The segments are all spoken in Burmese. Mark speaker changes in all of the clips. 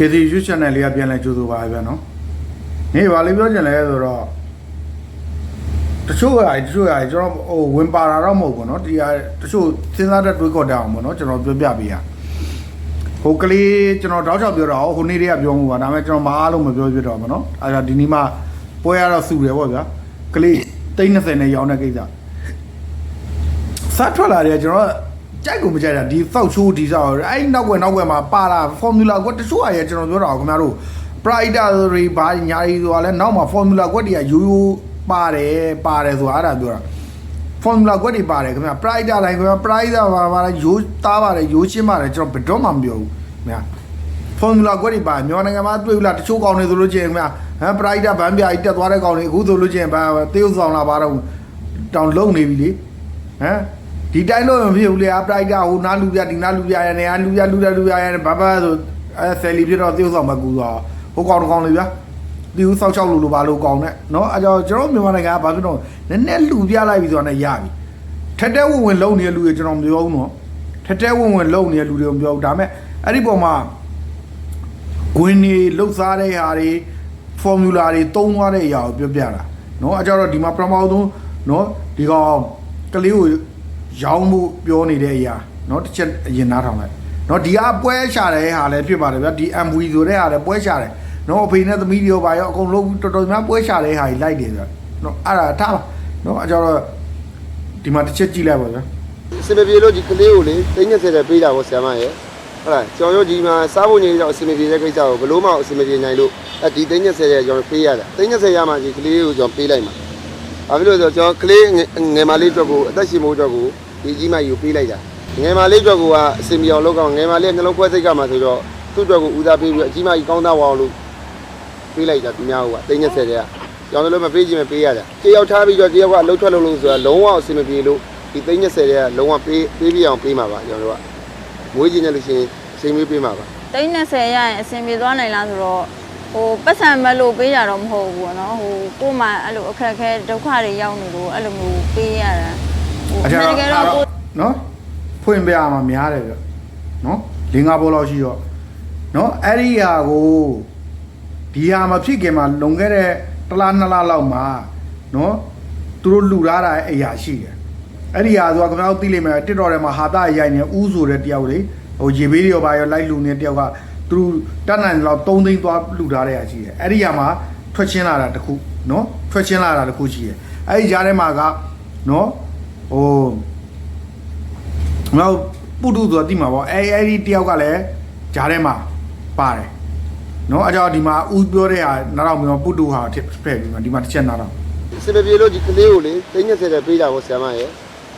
Speaker 1: KC YouTube channel လေးကပြန်လဲကြိုးဆိုပါဗျာနော်နေပါလေပြောချင်လဲဆိုတော့တချို့ကတချို့ကကျွန်တော်ဟိုဝင်ပါတာတော့မဟုတ်ဘူးเนาะဒီဟာတချို့စဉ်းစားတဲ့တွေးခေါ်တတ်အောင်ပေါ့เนาะကျွန်တော်ပြောပြပေးရဟိုကလေးကျွန်တော်တောက်ချောက်ပြောတော့ဟိုနေ့တည်းကပြောမှုပါဒါပေမဲ့ကျွန်တော်မအားလို့မပြောပြတော့ဘူးเนาะအဲဒါဒီနေ့မှပွဲရတော့စုတယ်ပေါ့ဗျာကလေး30နဲ့ရောင်းတဲ့ကိစ္စစားထွက်လာတယ်ကျွန်တော် ကြိုက်ကိုမကြိုက်တာဒီသောက်ချိုးဒီစားအဲ့နောက်ွယ်နောက်ွယ်မှာပါလာ formula ကွတချို့အရဲ့ကျွန်တော်ပြောတာခင်ဗျားတို့ Prida တွေဘာညာရီဆိုတာလဲနောက်မှာ formula ကွက်တွေကရိုးရိုးပါတယ်ပါတယ်ဆိုတာအဲ့ဒါပြောတာ formula ကွက်တွေပါတယ်ခင်ဗျာ Prida တိုင်းခင်ဗျာ Prida ဘာဘာလဲရိုးသားပါတယ်ရိုးရှင်းပါတယ်ကျွန်တော်ဘယ်တော့မှမပြောဘူးခင်ဗျာ formula ကွက်တွေပါမြန်မာနိုင်ငံမှာတွေ့ဘူးလားတချို့ကောင်တွေဆိုလို့ချင်းခင်ဗျာဟမ် Prida ဗန်းပြကြီးတက်သွားတဲ့ကောင်တွေအခုဆိုလို့ချင်းဘာတေးဥဆောင်လာပါတော့တောင်လုံနေပြီလေဟမ် ဒီတိုင်းလို့မဖြစ်ဘူးလေအပရိုက်ကဟိုနားလူပြဒီနားလူပြရနေအလူပြလူပြလူပြရနေဘာဘာဆိုအဲဆယ်လီဖြစ်တော့တိ ਉ ဆောင်မကူတော့ဟိုကောင်တကောင်လေဗျာတိ ਉ ဆောက်ချောက်လို့လိုပါလို့ကောင်နဲ့နော်အဲကြောင့်ကျွန်တော်မြန်မာနိုင်ငံကဘာဖြစ်တော့နည်းနည်းလူပြလိုက်ပြီဆိုတော့လည်းရပြီထက်တဲ့ဝင်ဝင်လုံနေတဲ့လူတွေကျွန်တော်မပြောဘူးနော်ထက်တဲ့ဝင်ဝင်လုံနေတဲ့လူတွေကိုမပြောဘူးဒါပေမဲ့အဲ့ဒီပုံမှာဂွင်းနေလှုပ်ရှားတဲ့ဟာတွေဖော်မြူလာတွေတုံးသွားတဲ့အရာကိုပြောပြတာနော်အဲကြောင့်တော့ဒီမှာပထမဆုံးနော်ဒီကောင်ကလေးကို ရောင်းမှုပြောနေတဲ့အရာเนาะတစ်ချက်အရင်နားထောင်လိုက်เนาะဒီကပွဲရှာတဲ့ဟာလည်းဖြစ်ပါတယ်ဗျာဒီ MV ဆိုတဲ့ဟာလည်းပွဲရှာတယ်เนาะအဖေနဲ့သမီးတွေရောပါရောအကုန်လုံးတော်တော်များပွဲရှာတဲ့ဟာကြီးလိုက်တယ်ဆိုတော့เนาะအဲ့ဒါထားပါเนาะအဲကြောင့်တော့ဒီမှာတစ်ချက်ကြည့်လိုက်ပါဗျာ
Speaker 2: အစင်မပြေလို့ဒီကလေးကိုလေသိညက်ဆယ်တဲ့ပေးတာပေါ့ဆရာမရဲ့ဟုတ်လားကျော်ရောကြီးမှာစားဖို့ညင်တော့အစင်မပြေတဲ့ကိစ္စကိုဘလို့မှအစင်မပြေနိုင်လို့အဲဒီသိညက်ဆယ်တဲ့ကျွန်တော်ပေးရတာသိညက်ဆယ်ရမှဒီကလေးကိုကျွန်တော်ပေးလိုက်မှာ ဘာဖြစ်လို့လဲဆိုတော့ကျွန်တော်ကလေးငယ်မလေးအတွက်ကိုအသက်ရှင်ဖို့အတွက်ကိုဒီကြီးမကြီးကိုပေးလိုက်တာငယ်မလေးအတွက်ကအစင်ပြေအောင်လုပ်အောင်ငယ်မလေးနှလုံးခွဲစိတ်ကမှဆိုတော့သူ့အတွက်ကိုဦးစားပေးပြီးအကြီးမကြီးကောင်းသားဝအောင်လို့ပေးလိုက်တာဒီများကသိညက်ဆယ်တဲ့ကကျောင်းလည်းမပေးခြင်းမပေးရတာတယောက်ထားပြီးတော့တယောက်ကအလုပ်ထွက်လို့လို့ဆိုတာလုံးဝအစင်မပြေလို့ဒီသိန်း30တဲ့ကလုံးဝပေးပေးပြအောင်ပေးမှာပါကျွန်တော်တို့ကမွေးခြင်းနဲ့လို့ရှိရင်စိတ်မေးပေးမှာပါ
Speaker 3: သိန်း20ရရင်အဆင်ပြေသွားနိုင်လားဆိုတော့ ဟိုပတ်စံမလို့ပေးရတော့မဟုတ်ဘူးပေါ့နော်ဟိုကို့မှာအဲ့လိုအခက်အခဲဒုက္ခတွေရောက်နေလို့အဲ့လိုမျိုးပေးရတာဟိုအ
Speaker 1: အဲ့
Speaker 3: မှန်တကယ်တော့ကို
Speaker 1: နော်ဖွင့်ပြရမှာများတယ်ဗျနော်လင်္ကာဘောလောက်ရှိတော့နော်အဲ့ဒီဟာကိုဒီဟာမဖြစ်ခင်မှာလွန်ခဲ့တဲ့တစ်လားနှစ်လားလောက်မှာနော်သူတို့လှူထားတာအရာရှိတယ်အဲ့ဒီဟာဆိုတော့ခင်ဗျားတို့သိလိမ့်မယ်တစ်တော်ထဲမှာဟာတာရိုက်နေဥဆိုတဲ့တယောက်လေဟိုရေဘေးတွေရောပါရောလိုက်လှူနေတဲ့တယောက်က သူတို့တတ်နိုင်လောက်3သိန်းသွားလှူထားတဲ့အရာရှိတယ်အဲ့ဒီဟာမှာထွက်ချင်းလာတာတစ်ခုနော်ထွက်ချင်းလာတာတစ်ခုရှိတယ်အဲ့ဒီကြားထဲမှာကနော်ဟိုနောက်ပုတုဆိုတာတိမှာပေါ့အဲအဲ့ဒီတယောက်ကလည်းဂျားထဲမှာပါတယ်နော်အကြောင်းဒီမှာဦးပြောတဲ့ဟာနောက်တော့မျိုးပုတုဟာထည့်ဖက်ပြီးမှဒီမှာတစ်ချက်နောက်တော့
Speaker 2: စင်မပြေလို့ဒီကလေးကိုလေသိန်း30တဲ့ပေးတာပေါ့ဆရာမရဲ့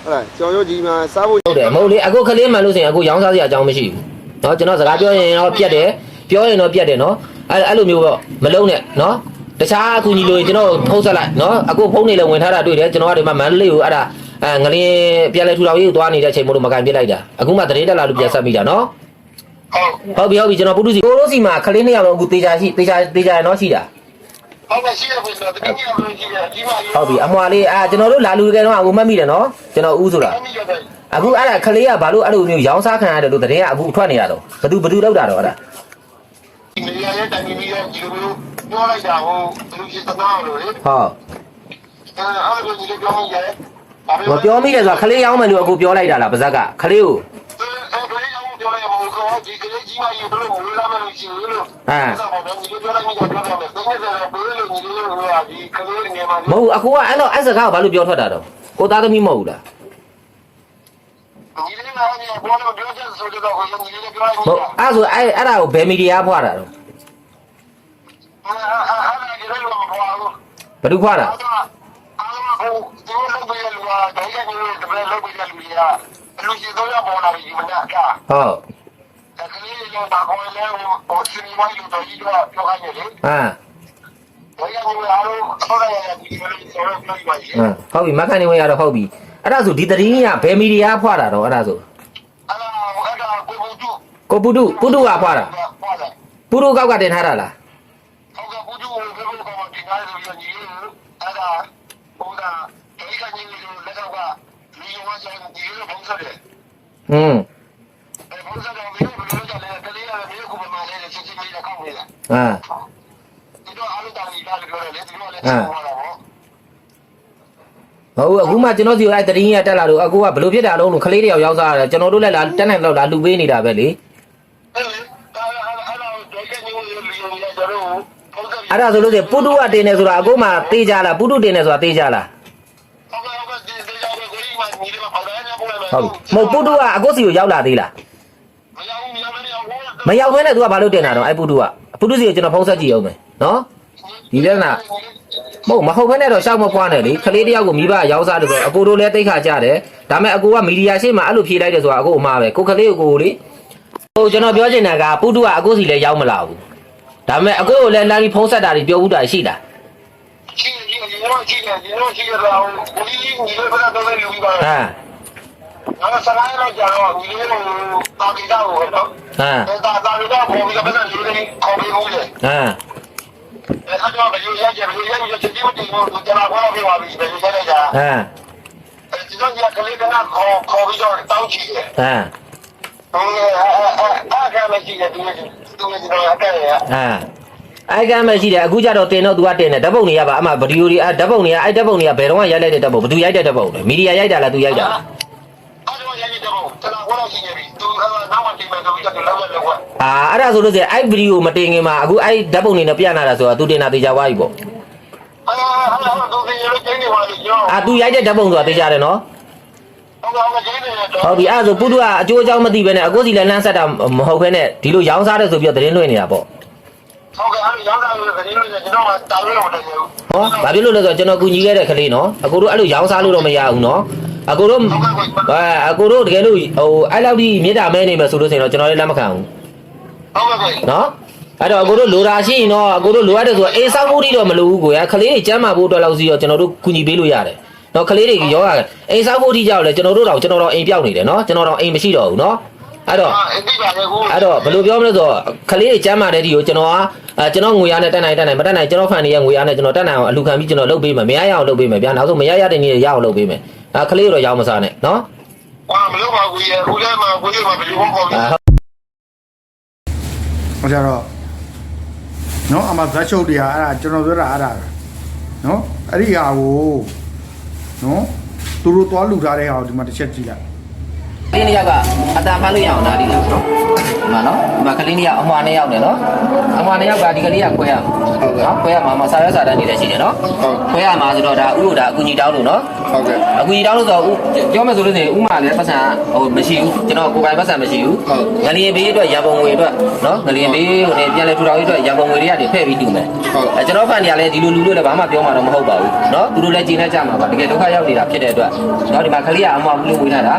Speaker 2: ဟုတ်လားကျော်ရောကြီးမှာစားဖို့
Speaker 4: ဟုတ်တယ်မဟုတ်လေအခုကလေးမှန်လို့ဆိုရင်အခုရောင်းစားစရာအကြောင်းမရှိဘူး နော်ကျွန်တော်စကားပြောရင်တော့ပြတ်တယ်ပြောရင်တော့ပြတ်တယ်နော်အဲ့အဲ့လိုမျိုးပေါ့မလုံးနဲ့နော်တခြားအကူကြီးလို့ကျွန်တော်ဖုံးဆက်လိုက်နော်အခုဖုံးနေလဲဝင်ထားတာတွေ့တယ်ကျွန်တော်ကဒီမှာမန္တလေးကိုအဲ့ဒါအဲငလင်းပြန်လဲထူတော်ရေးကိုသွားနေတဲ့အချိန်မို့လို့မကန်ပြစ်လိုက်တာအခုမှတရေတက်လာလို့ပြန်ဆက်မိတာနော်ဟုတ်ပြီဟုတ်ပြီကျွန်တော်ပုထုစီကိုရိုးစီမှာခလေးနှစ်ယောက်လုံးအခုတေချာရှိတေချာတေချာနော်ရှိတာ
Speaker 5: ဟုတ်ပါရှိရပြီဆိုတော့တကယ်ကြီးတော့ရှိတယ်ဒီမှာ
Speaker 4: ဟုတ်ပြီအမွာလေးအာကျွန်တော်တို့လာလူတွေကတော့အခုမှတ်မိတယ်နော်ကျွန်တော်ဦးဆိုတာ
Speaker 5: အမိရတယ်
Speaker 4: အခုအဲ့ဒါကလေးကဘာလို့အဲ့လိုမျိုးရောင်းစားခံရတယ်လို့တရင်ကအခုထွက်နေတာတော့ဘသူဘသူလောက်တာတော့အဲ့ဒါ
Speaker 5: ဒီနေရာရဲ့တိုင်ပြီးတော့ဒီလိုမျိုးပြောလိုက်တာဟိုဘယ်လိုဖြစ်သနာလို့လေ
Speaker 4: ဟုတ်
Speaker 5: အဲအားလုံးဒီလိုပြောနေရတယ်
Speaker 4: မပြောမိတယ်ဆိုတာခလေးရောင်းမယ်လို့အခုပြောလိုက်တာလားပါဇက်ကခလေးကို
Speaker 5: အဲဘယ်လိုပြောလိုက်မလို့ကောဒီကလေးကြီးမကြီးဘယ်လိုမလာမလို့ရှိလို့လို့
Speaker 4: အာ
Speaker 5: ဒီလိုပြောလိုက်မိတော့ပြောတယ်တကယ်တော့ဘယ်လိုညီလို့လို့ဒီကလေးငယ်မှာ
Speaker 4: မဟုတ်ဘူးအခုကအဲ့တော့အဲ့စကားကိုဘာလို့ပြောထွက်တာတော့ကိုသားသမီးမဟုတ်ဘူးလား
Speaker 5: ဒီလေးကတော့ဘောလို့ပြောချက်ဆိုတော့ကိုညီလေးပြောလိုက်
Speaker 4: မဟုတ်အဲ့ဆိုအဲ့အဲ့ဒါကိုဘယ်မီဒီယာဖွာတာတော့
Speaker 5: အာအာအာဒီလိုမပေါ်ဘူး
Speaker 4: ဘယ်သူဖွာတာ
Speaker 5: အားလုံးဟိုဒီလိုလုပ်ပြီးလူကဒိုင်းကနေတပည့်လုပ်ပြီးလူတွေကလူရှိတော့ရပေါ်လာပြီမနာက
Speaker 4: ဟုတ်
Speaker 5: တကယ်လို့ဘာကောလဲဟိုစီမိုင်းလို့တော့ဒီတော့ပြောခိုင်းတယ်လေ
Speaker 4: အာ
Speaker 5: ဘယ်ရည်အားလုံးဆောရရဒီလိုဆောရပြောပါရှိ
Speaker 4: ဟမ်ဟုတ်ပြီမက်ကန်နေဝင်ရတော့ဟုတ်ပြီ အဲ့ဒါဆိုဒီတရင်ကဘယ်မီဒီယာဖွာတာတော့အဲ့ဒါဆို
Speaker 5: အဲ့ဒါအဲ့ဒါကိုဘူတူ
Speaker 4: ကိုပုတုပုတုကဖွာတာ
Speaker 5: ဟုတ်တယ်
Speaker 4: ပုတုကောက်ကတင်ထားတာလား
Speaker 5: ဟုတ်ကဲ့ဘူတူကိုဘယ်လိုကောဒီကားဆိုရညီအဲ့ဒါဟိုဒါဒီကညီလို့လက်တော့ကလူရောဆိုင်ဒီလိုပုံစံတယ်
Speaker 4: ဟွန်း
Speaker 5: အဲပုံစံတော့ဘယ်လိုဘယ်လိုကြလဲကလေးကလည်းဘယ်လိုကိုမှလည်းစစ်စစ်လေးနေတာခောက်နေတာ
Speaker 4: ဟမ်
Speaker 5: ဒီတော့အားလုံးတောင်းနေတာလည်းပြောတယ်လေဒီတော့လည်းဆက်သွားတာပေါ့
Speaker 4: ဟုတ်အခုမှကျွန်တော်စီအဲ့တရင်ရတက်လာလို့အခုကဘလို့ဖြစ်တာလုံးလို့ခလေးတယောက်ရောက်စားရတယ်ကျွန်တော်တို့လည်းလာတက်နိုင်တော့လာလူပေးနေတာပဲလေ
Speaker 5: အဲ့လေအဲ့အဲ့အဲ့တော့ဒေါက်ကညိုးလေးလေးရတော့ပုံစံ
Speaker 4: အဲ့ဒါဆိုလို့ရှိရင်ပုတုကတင်နေဆိုတာအခုမှတေးကြလားပုတုတင်နေဆိုတာတေးကြလား
Speaker 5: ဟုတ်ကဲ့ဟုတ်ကဲ့ဒီဒီကြောင့်ကိုကြီးမှညီလေးမပေါတယ်ညာပို့လိုက်မယ်
Speaker 4: ဟုတ်ပြီမဟုတ်ပုတုကအခုစီကိုရောက်လာသေးလား
Speaker 5: မရောက်ဘူးမရောက်ဘူးရောက်ဘူး
Speaker 4: မရောက်ဘဲနဲ့ तू ကဘာလို့တင်တာတော့အဲ့ပုတုကပုတုစီကိုကျွန်တော်ဖုံးဆက်ကြည့်အောင်မယ်နော်ဒီပြဿနာ မဟုတ်မဟုတ်ဘဲနဲ့တော့ရှောက်မပွားနဲ့လေခလေးတယောက်ကိုမိဘရောက်စားတယ်ဆိုတော့အကိုတို့လည်းတိတ်ခါကြတယ်ဒါပေမဲ့အကိုကမီဒီယာရှေ့မှာအဲ့လိုဖြေလိုက်တယ်ဆိုတာအကိုအမှားပဲကိုခလေးကိုကိုလေဟိုကျွန်တော်ပြောချင်တာကပုတုကအကိုစီလည်းရောက်မလာဘူးဒါပေမဲ့အကိုကိုလည်းလမ်းပြီးဖုံးဆက်တာတွေပြောဘူးတာရှိတာ
Speaker 5: ရှိတယ်ရှိတယ်ညီတော့ရှိတယ်ညီတော့ရှိတယ်တော့ကိုကြီးညီလေးကတော့လည်းလူပြီးပါ
Speaker 4: ဟမ်
Speaker 5: ငါဆရာရောကြာတော့ညီလေးကိုတာပြီးတော့ဟုတ်တော့
Speaker 4: ဟမ်
Speaker 5: ဒါသာသာပြီးတော့ပေါ်ပြီးတော့ပြန်လူလေးခေါ်ပြီးလို့လေ
Speaker 4: ဟမ်
Speaker 5: အဲ့ဒါတော့ဘယ်လိုရကြဘယ်လိုရကြချက်ပြီးမတင်ဘူးကျွန်တော်ခေါ်ပြီးပါပြီဘယ်လိုရလဲကြာ
Speaker 4: ဟမ်
Speaker 5: ဒီတော့ညကလေးကခေါ်ခေါ်ပြီးတော့တောင်းချီတယ်
Speaker 4: ဟမ်
Speaker 5: ဟုတ်ကဲ့အဲ့အဲ့မရှိတယ်သူကသူကကျွန်တော်အကဲ့ရ
Speaker 4: ဟမ်အိုက်ကမ်းမရှိတယ်အခုကျတော့တင်တော့ तू ကတင်တယ်ဓာတ်ပုံတွေကပါအမှဗီဒီယိုတွေအဲဓာတ်ပုံတွေကအဲ့ဓာတ်ပုံတွေကဘယ်တော့မှရိုက်လိုက်တဲ့ဓာတ်ပုံဘယ်သူရိုက်တဲ့ဓာတ်ပုံလဲမီဒီယာရိုက်တာလား तू ရိုက်တာလား
Speaker 5: အဲ့တော့ရရတော့ကျွန်တော်ခေါ်လို့ရှိနေပြီသူကနောက်မှတင်မယ်ဆိုပြီးတော့လောက်ရတော့
Speaker 4: အာအဲ့ဒါဆိုလို့ဆိုရင်အဲ့ဗီဒီယိုမတင်ခင်မှာအခုအဲ့ဓာတ်ပုံတွေနဲ့ပြနာတာဆိုတာ तू တင်တာတေချာသွားပြီပေါ့
Speaker 5: အဲ့ဒါအဲ့ဒါသူကလည်းကျင်းနေပါလိမ့်ကျွန်တော်
Speaker 4: အာ तू ရိုက်တဲ့ဓာတ်ပုံဆိုတာတေချာတယ်နော်
Speaker 5: ဟုတ်ကဲ့ဟုတ်ကဲ့ကျင်းနေတော့
Speaker 4: ဟုတ်ပြီအဲ့ဒါဆိုပုတုကအကျိုးအကြောင်းမသိဘဲနဲ့အခုစီလည်းလမ်းဆက်တာမဟုတ်ခဲနဲ့ဒီလိုရောင်းစားတယ်ဆိုပြီးတော့သတင်းလွှင့်နေတာပေါ့
Speaker 5: ဟုတ်ကဲ့အဲ့ရောင်းတာလို့သတင်းလို့ကျွန်တော်ကတာလို့တော့မတည့်ဘူး
Speaker 4: ဟောဘာဖြစ်လို့လဲဆိုတော့ကျွန်တော်ကူညီခဲ့တဲ့ကလေးနော်အကိုတို့အဲ့လိုရောင်းစားလို့တော့မရဘူးနော်အကိုတို့အဲအကိုတို့တကယ်လို့ဟိုအဲ့လောက်ဒီမြေတားမဲနေမယ်ဆိုလို့ဆိုရင်တော့ကျွန်တော်လည်းလက်မခံဘူး
Speaker 5: ဟုတ်ကဲ့ဟုတ်ကဲ့
Speaker 4: နော်အဲ့တော့အကိုတို့လိုတာရှိရင်တော့အကိုတို့လိုအပ်တယ်ဆိုတော့အေးဆောက်ဖို့တိတော့မလိုဘူးကိုရခလေးတွေကျမ်းမာဖို့အတွက်လောက်စီတော့ကျွန်တော်တို့ကူညီပေးလို့ရတယ်နော်ခလေးတွေရောရအိမ်ဆောက်ဖို့တိကြောက်လဲကျွန်တော်တို့တော့ကျွန်တော်တော့အိမ်ပြောက်နေတယ်နော်ကျွန်တော်တော့အိမ်မရှိတော့ဘူးနော်အဲ့တော့
Speaker 5: အဲ့ဒီပါလေကို
Speaker 4: အဲ့တော့ဘယ်လိုပြောမလဲဆိုတော့ခလေးတွေကျမ်းမာတဲ့ဒီကိုကျွန်တော်ကအဲကျွန်တော်ငွေရနဲ့တက်နိုင်တက်နိုင်မတက်နိုင်ကျွန်တော်ဖန်နေရငွေရနဲ့ကျွန်တော်တက်နိုင်အောင်အလူခံပြီးကျွန်တော်လုပ်ပေးမယ်မရရအောင်လုပ်ပေးမယ်ဗျာနောက်ဆုံးမရရတဲ့နေ့ရအောင်လုပ်ပေးမယ်အဲခလေးတွေတော့ရောင်းမစားနဲ့နော်
Speaker 5: ဟာမလို့ပါဘူးရေဦးလည်းမကိုကြီးမဘယ်လိုခေါ်ပြီး
Speaker 4: အဲ
Speaker 1: ဟောကြတော့နော်အမဇက်ချုပ်တရားအဲ့ဒါကျွန်တော်ပြောတာအဲ့ဒါပဲနော်အဲ့ဒီဟာကိုနော်သူတို့သွားလူထားတဲ့ဟာကိုဒီမှာတစ်ချက်ကြည့်လိုက်
Speaker 4: ကလေးနှစ်ယောက်ကအတန်ဖမ်းလို့ရအောင်နားဒီလားနော်ဒီမှာနော်ဒီမှာကလေးနှစ်ယောက်အမွာနှစ်ယောက်နဲ့နော်အမွာနှစ်ယောက်ကဒီကလေးကခွဲရမှာနော်ခွဲရမှာမဆာရဲစာတန်းနေလည်းရှိတယ်နော်ခွဲရမှာဆိုတော့ဒါဥလို့ဒါအကူကြီးတောင်းလို့နော်
Speaker 2: ဟုတ်ကဲ့
Speaker 4: အကူကြီးတောင်းလို့ဆိုတော့ဥပြောမယ်ဆိုလို့ရှိရင်ဥမာလည်းပတ်စံဟိုမရှိဘူးကျွန်တော်ကိုယ်ပိုင်ပတ်စံမရှိဘူး
Speaker 2: ဟုတ်
Speaker 4: ငလျင်ဘေးအတွက်ရန်ပုံငွေအတွက်နော်ငလျင်ဘေးဟိုနေပြန်လဲထူထောင်ရေးအတွက်ရန်ပုံငွေတွေကနေဖဲ့ပြီးတူမယ်
Speaker 2: ဟုတ်
Speaker 4: အဲကျွန်တော်ဖန်တွေကလည်းဒီလိုလူလို့လည်းဘာမှပြောမှာတော့မဟုတ်ပါဘူးနော်သူတို့လည်းကြည်နေကြမှာပါတကယ်ဒုက္ခရောက်နေတာဖြစ်တဲ့အတွက်နော်ဒီမှာကလေးကအမွားဘူးလို့ဝေးထားတာ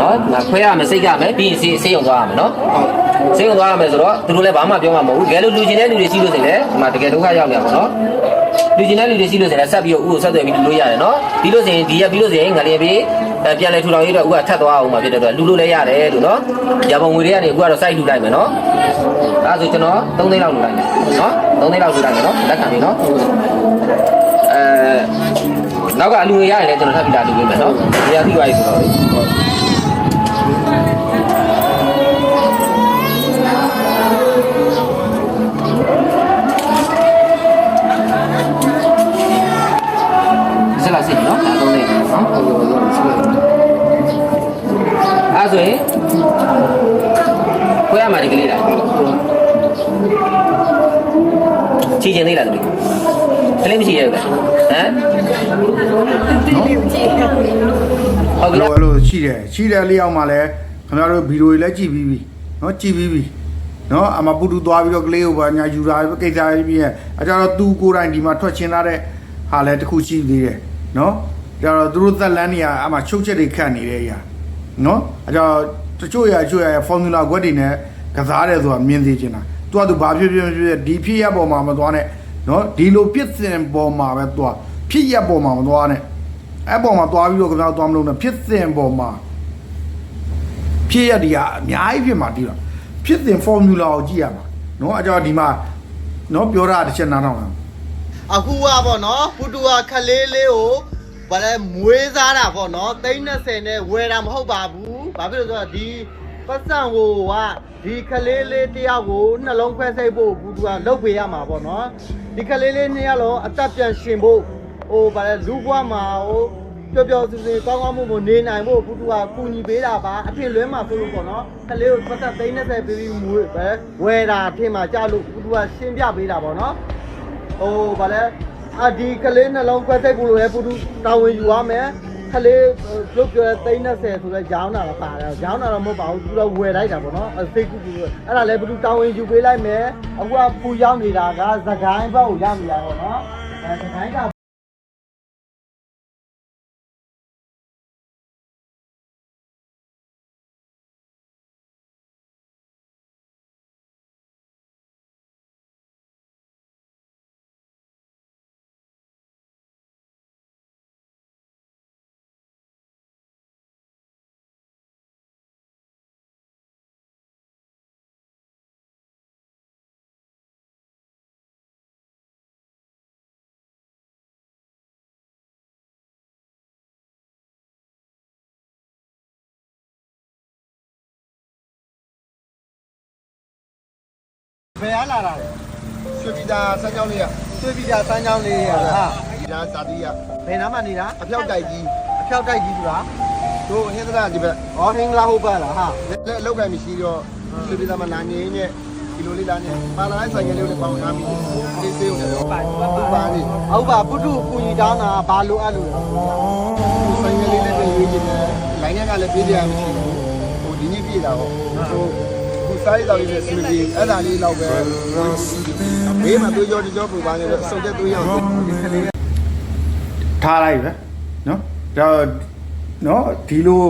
Speaker 4: နော်ဒီမှာခွဲရမယ်စိတ်ကမယ်ပြီးရင်စေးစေးရုံသွားရမယ်နော်
Speaker 2: ဟုတ်
Speaker 4: စေးရုံသွားရမယ်ဆိုတော့သူတို့လည်းဘာမှပြောမှာမဟုတ်ဘူးတကယ်လို့လူချင်းတဲ့လူတွေရှိလို့ဆိုရင်လည်းဒီမှာတကယ်ဒုက္ခရောက်နေတာပေါ့နော်လူချင်းတဲ့လူတွေရှိလို့ဆိုရင်လည်းဆက်ပြီးတော့ဥကိုဆက်သွယ်ပြီးလူလို့ရတယ်နော်ပြီးလို့ဆိုရင်ဒီရက်ပြီးလို့ဆိုရင်ငလျင်ဘေးအဲပြန်လဲထူထောင်ရေးအတွက်ဥကထပ်သွားအောင်မှာဖြစ်တဲ့အတွက်လူလို့လည်းရတယ်လို့နော်ရပုံငွေတွေကနေဥကတော့စိုက်လူလိုက်မယ်နော်အဲဒါဆိုကျွန်တော်3သိန်းလောက်လူလိုက်မယ်နော်3သိန်းလောက်လူလိုက်မယ်နော်လက်ခံပြီနော်အဲနောက်ကအလူငွေရရင်လည်းကျွန်တော်ထပ်ပြီးလာလူပေးမယ်နော်ဒီရသိပါပြီဆိုတော့ ဆိုရင်ခွဲရမှာဒီကလေးလားချီချင်သေးလားသူကလေးမရှိရဘူးလားဟမ်ဟုတ်ပြီ
Speaker 1: အဲ့လိုအဲ့လိုရှိတယ်ရှိတယ်လေးအောင်မှလည်းခင်ဗျားတို့ဗီဒီယိုတွေလည်းကြည့်ပြီးပြီနော်ကြည့်ပြီးပြီနော်အမပူတူသွားပြီးတော့ကလေးကိုပါညာယူတာကိစ္စကြီးပြီးရဲ့အကြတော့သူကိုယ်တိုင်ဒီမှာထွက်ချင်လာတဲ့ဟာလည်းတစ်ခုရှိသေးတယ်နော်ကြတော့သူတို့သက်လန်းနေရအမချုပ်ချက်တွေခတ်နေတဲ့အရာ နော်အဲကြောင့်တချို့ရအချို့ရ formula ခွက်တွေနဲ့ကစားတယ်ဆိုတာမြင်သိချင်တာသူကသူဘာဖြစ်ဖြစ်ဖြစ်ဒီဖြစ်ရပေါ်မှာမသွားနဲ့နော်ဒီလိုပြစ်စင်ပေါ်မှာပဲသွားဖြစ်ရပေါ်မှာမသွားနဲ့အဲ့ပေါ်မှာသွားပြီးတော့ကစားသွားမလို့နဲ့ဖြစ်စင်ပေါ်မှာဖြစ်ရဒီကအများကြီးဖြစ်မှာဒီတော့ဖြစ်စင် formula ကိုကြည့်ရမှာနော်အကြောဒီမှာနော်ပြောတာတစ်ချက်နားထောင်အောင်
Speaker 6: အခုကပေါ့နော်ဘူတူကခလေးလေးကို ဗလဲမွေးစားတာပေါ့နော်30နဲ့ဝယ်တာမဟုတ်ပါဘူးဘာဖြစ်လို့လဲဆိုတော့ဒီပတ်စံကိုကဒီကလေးလေးတယောက်ကိုနှလုံးခွဲစိတ်ဖို့ဘူးသူကလုတ်ပေးရမှာပေါ့နော်ဒီကလေးလေးနှစ်ယောက်လုံးအသက်ပြန်ရှင်ဖို့ဟိုဗါလဲလူဘွားမှာဟိုပျော်ပျော်စူစူကောင်းကောင်းမွန်မွန်နေနိုင်ဖို့ဘူးသူကကူညီပေးတာပါအဖြစ်လွဲမှာဆိုလို့ပေါ့နော်ကလေးကိုပတ်သက်သိန်း30ပေးပြီးမွေးပဲဝယ်တာအဖြစ်မှာကြလို့ဘူးသူကရှင်းပြပေးတာပေါ့နော်ဟိုဗါလဲ အာဒီကလေးနှလုံးခွဲစိတ်ဖို့လည်းဘူးသူတာဝန်ယူရမယ်ကလေးလုတ်ပြောသိန်း30ဆိုလဲရောင်းတာတော့ပါတယ်ရောင်းတာတော့မဟုတ်ပါဘူးသူတော့ဝယ်လိုက်တာပေါ့နော်အစိတ်ကူကူအဲ့ဒါလည်းဘူးသူတာဝန်ယူပေးလိုက်မယ်အခုကပူရောက်နေတာကသခိုင်းဘက်ကိုရောက်နေတာပေါ့နော်အဲသခိုင်းက ဘယ်အားလာတာလဲ
Speaker 2: ရွှေပြည်သာစမ်းကြောင်းလေးက
Speaker 6: သွေးပြစမ်းချောင်းလေးရဟာ
Speaker 2: ဒါဇာတိက
Speaker 6: ဘယ်နားမှနေတာ
Speaker 2: အဖြောက်တိုက်ကြီး
Speaker 6: အဖြောက်တိုက်ကြီးဆိုတာ
Speaker 2: တို့ဟင်းသရဒီဘက်
Speaker 6: ဟောဟင်းလာဟုတ်ပါလားဟာ
Speaker 2: လက်အလောက်ကမရှိတော့ရွှေပြည်သာမှာနာနေနဲ့ဒီလိုလေးလာနေပါလာတဲ့ဆိုင်ကလေးကိုပေါင်ထားပြီးဒီစေးကိုတော့ပါပါနေ
Speaker 6: ဟုတ်ပါပုထုပူညီတောင်းတာဘာလို့အဲ့လိုလဲ
Speaker 2: ဆိုင်ကလေးနဲ့တည်းရေးနေတယ်လိုင်းကလည်းပြေးကြရမရှိဘူးဟိုဒီနေ့ပြေးတာပေါ့ဟိုခု စားရတော့လေးနဲ့စီမီအဲ့ဒါလေးတော့ပဲဘေးမှာတွေးကြောဒီကြောပူပါနေတော့စုပ်တဲ့တွေးရအောင်ဒီကလေး
Speaker 1: ထားလိုက်ပဲနော်ဒါနော်ဒီလို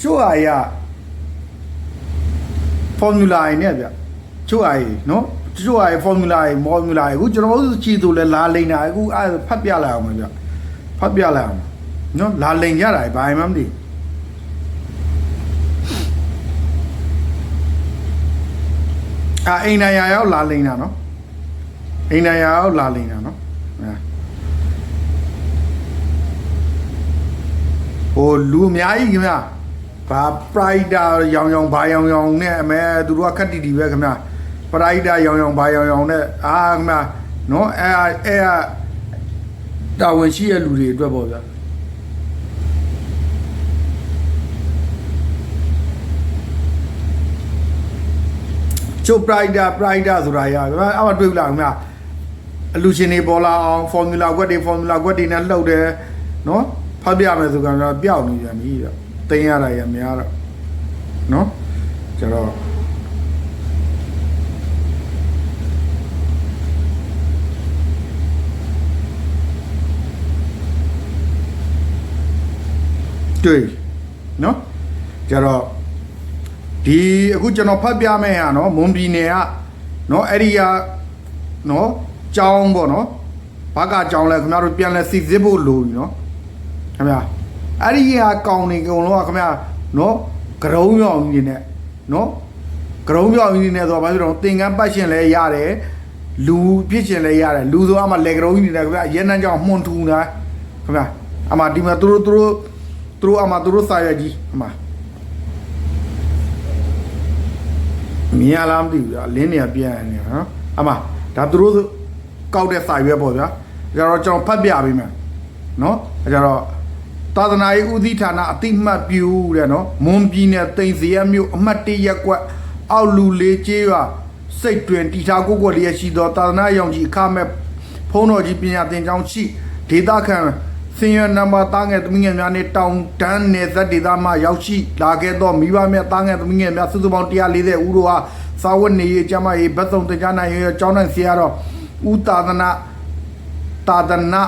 Speaker 1: ရှို့အားရ formula ရနဲ့ဗျချို့အားရနော်ချို့အားရ formula ရ formula ရအခုကျွန်တော်တို့ချီသူလဲလာလိန်တာအခုအဲ့ဖတ်ပြလိုက်အောင်ဗျဖတ်ပြလိုက်အောင်နော်လာလိန်ကြတာဘာမှမသိ အာအိမ်နိုင်ရရောက်လာလိန်တာနော်အိမ်နိုင်ရရောက်လာလိန်တာနော်အဲဟိုလူအများကြီးခင်ဗျာဘာပရိုက်တာရောင်ရောင်ဘာရောင်ရောင်နဲ့အမဲသူတို့ကခက်တီတီပဲခင်ဗျာပရိုက်တာရောင်ရောင်ဘာရောင်ရောင်နဲ့အာခင်ဗျာနော်အဲအဲတာဝန်ရှိတဲ့လူတွေအတွက်ပေါ့ဗျာ ချိုပရိုက်တာပရိုက်တာဆိုတာရခင်ဗျာအမတွေ့ဘူးလားခင်ဗျာအလူရှင်တွေပေါ်လာအောင် formula ကွက်တွေ formula ကွက်တွေနဲ့လှုပ်တယ်နော်ဖတ်ပြမယ်ဆိုကတော့ပျောက်နေပြန်ပြီတော့တင်ရတာရများတော့နော်ကျတော့တွေ့နော်ကျတော့ ဒီအခုကျွန်တော်ဖတ်ပြမယ်ဟာနော်မွန်ပြည်နယ်ကနော်အဲ့ဒီကနော်ကြောင်းပေါ့နော်ဘာကကြောင်းလဲခင်ဗျားတို့ပြန်လဲစီစစ်ဖို့လိုပြီနော်ခင်ဗျာအဲ့ဒီဟာကောင်းနေကုန်တော့ခင်ဗျာနော်ကရုံးရောင်ကြီးနေနော်ကရုံးရောင်ကြီးနေဆိုတော့ဘာလို့လဲသင်္ကန်းပတ်ရှင်လဲရတယ်လူပြစ်ရှင်လဲရတယ်လူဆိုအမှလေကရုံးကြီးနေတယ်ခင်ဗျာရဲနှမ်းကြောင်မှုန်ထူနေတာခင်ဗျာအမှဒီမှာသူတို့သူတို့သူတို့အမှသူတို့စာရွက်ကြီးအမှ မြင်ရလားမသိဘူးဗျာလင်းနေပြန်နေနော်အမှဒါသူတို့ကောက်တဲ့စာရွက်ပေါ့ဗျာဒါတော့ကျွန်တော်ဖတ်ပြပေးမယ်နော်အဲကြတော့သာသနာရေးဦးစီးဌာနအတိမတ်ပြုတဲ့နော်မွန်ပြည်နယ်တိန်စီရမြို့အမှတ်၁ရက်ကွက်အောက်လူလေးကျေးရွာစိတ်တွင်တီထားကိုကိုလေးရရှိသောသာသနာရောင်ကြီးအခမဲ့ဖုံးတော်ကြီးပညာသင်ကျောင်းရှိဒေသခံ စင်ရနံပါတ်တားငယ်သမီးငယ်များနဲ့တောင်တန်းနယ်ဇက်ဒေသမှရောက်ရှိလာခဲ့သောမိဘများတားငယ်သမီးငယ်များစုစုပေါင်း140ဦးတို့ဟာစာဝတ်နေရေးကျမ်းမာရေးဗတ်စုံတင်ကြားနိုင်ရေးကျောင်းနိုင်ဆရာတော်ဦးသာသနာသာသနာ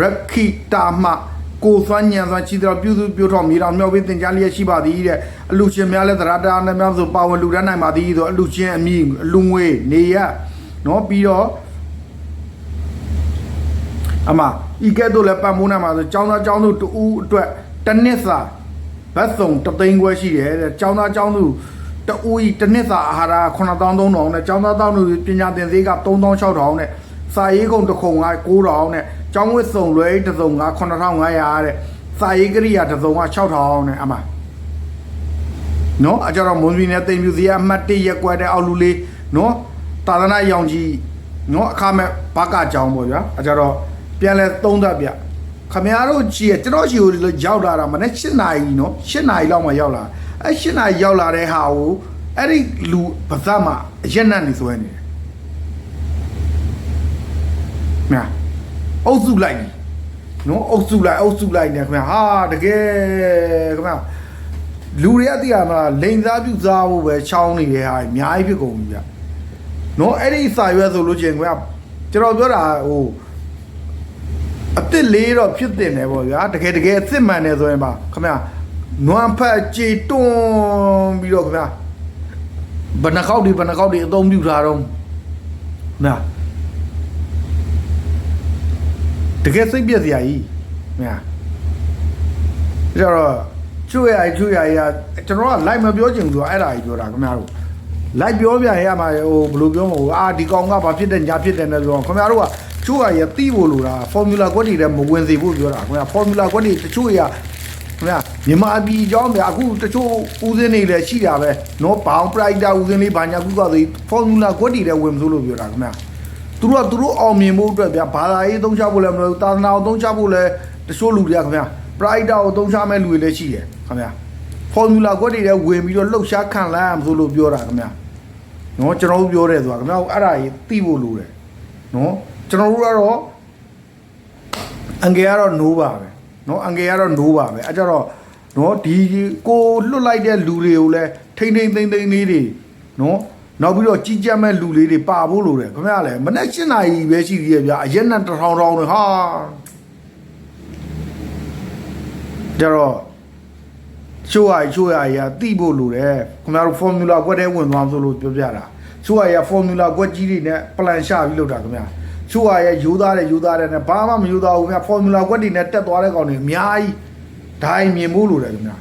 Speaker 1: ရခိတာမကိုသွမ်းညံသွမ်းချီတော်ပြုစုပြုထောင်မြေတော်မြောက်ပေးတင်ကြားလျက်ရှိပါသည်တဲ့အလူရှင်များလည်းသရတာနဲ့များဆိုပါဝင်လူတန်းနိုင်ပါသည်ဆိုအလူရှင်အမိအလူငွေနေရနော်ပြီးတော့ အမဤကဲ့သို့လည်းပတ်မိုးနိုင်ပါဆိုចောင်းသားចောင်းသူတူအတွက်တစ်နှစ်စာဘတ်စုံတသိန်းခွဲရှိတယ်တဲ့ចောင်းသားចောင်းသူတူဤတစ်နှစ်စာအာဟာရ9300နဲ့ចောင်းသားတောင်းသူပညာသင်ဈေးက3600နဲ့စာရေးကုန်တစ်ခုံက9000နဲ့ចောင်းဝစ်စုံလွဲတစ်စုံက9500တဲ့စာရေးကရိယာတစ်စုံက6000နဲ့အမ နော်အကြတော့မွန်ပြည်နယ်တိမ်ပြူစီအမှတ်၁ရက်ကွက်တဲ့အောက်လူလေးနော်တာသနာရောင်ကြီးနော်အခမဲ့ဘာကကြောင်းပေါ့ဗျာအကြတော့ ပြန်လဲသုံးသက်ဗျခမရတို့ကြီးရကျွန်တော်ရှိကိုရောက်လာတာမနေ့7နာရီနော်7နာရီလောက်မှရောက်လာအဲ7နာရီရောက်လာတဲ့ဟာကိုအဲ့ဒီလူပါဇက်မှာအရက်နတ်နေစွဲနေတယ်မြာအုပ်စုလိုက်ပြီနော်အုပ်စုလိုက်အုပ်စုလိုက်နေခင်ဗျာဟာတကယ်ခင်ဗျာလူတွေကသိရမလားလိန်စားပြုစားဖို့ပဲချောင်းနေတဲ့ဟာအများကြီးဖြစ်ကုန်ပြီဗျနော်အဲ့ဒီစာရွက်ဆိုလို့ချင်းကွာကျွန်တော်ပြောတာဟို အစ်စ်လေးတော့ဖြစ်တင်တယ်ပေါ့ဗျာတကယ်တကယ်အစ်စ်မှန်တယ်ဆိုရင်ပါခမနွမ်းဖက်ကြေတွန်းပြီးတော့ခမဘယ်နှခေါက်ဒီဘယ်နှခေါက်ဒီအသုံးပြုထားတော့နာတကယ်စိတ်ပြက်စရာကြီးညာကျတော့ကျွေရကျွေရရကျွန်တော်က live မပြောချင်ဘူးဆိုတော့အဲ့ဒါကြီးပြောတာခင်ဗျားတို့ live ပြောပြရမှာဟိုဘယ်လိုပြောမလို့အာဒီကောင်ကဘာဖြစ်တယ်ညာဖြစ်တယ်နဲ့ပြောခင်ဗျားတို့က ကျွေရရတိဖို့လို့လား formula ကွက်တွေလည်းမဝင်စေဖို့ပြောတာခင်ဗျာ formula ကွက်တွေတချို့ရခင်ဗျာမြန်မာပြည်အကြောင်းဗျာအခုတချို့ဦးစင်းတွေလည်းရှိတာပဲနော်ဘောင် pride ဦးစင်းလေးဘာညာကူကဆို formula ကွက်တွေလည်းဝင်မစိုးလို့ပြောတာခင်ဗျာသူတို့ကသူတို့အောင်မြင်ဖို့အတွက်ဗျာဘာသာရေးသုံးချဖို့လည်းမလို့သာသနာကိုသုံးချဖို့လည်းတချို့လူတွေကခင်ဗျာ pride ကိုသုံးချမဲ့လူတွေလည်းရှိတယ်ခင်ဗျာ formula ကွက်တွေလည်းဝင်ပြီးတော့လှုပ်ရှားခံလာရမဆိုလို့ပြောတာခင်ဗျာနော်ကျွန်တော်တို့ပြောတယ်ဆိုတာခင်ဗျာအဲ့ဒါကြီးသိဖို့လိုတယ်နော် ကျွန်တော်တို့ကတော့အင်္ဂေကတော့ no ပါပဲနော်အင်္ဂေကတော့ no ပါပဲအဲကြတော့နော်ဒီကိုလွတ်လိုက်တဲ့လူတွေကိုလည်းထိမ့်ထိမ့်သိမ့်သိမ့်လေးတွေနော်နောက်ပြီးတော့ကြီးကြပ်မဲ့လူလေးတွေပါဖို့လိုတယ်ခင်ဗျာလည်းမနေ့7နာရီပဲရှိသေးရဲ့ဗျာအရက်နဲ့တစ်ထောင်ထောင်တွေဟာကြတော့ချိုးရချိုးရရတိဖို့လိုတယ်ခင်ဗျားတို့ formula ကွက်တဲ့ဝင်သွားဆိုလို့ပြောပြတာချိုးရရ formula ကွက်ကြီးတွေနဲ့ plan ချပြီးလုပ်တာခင်ဗျာ ချိုးရရယူသားတယ်ယူသားတယ်နဲ့ဘာမှမယူသားဘူးခင်ဗျာ formula ကွက်တွေနဲ့တက်သွားတဲ့ကောင်တွေအများကြီးဒိုင်းမြင်ဖို့လိုတယ်ခင်ဗျာ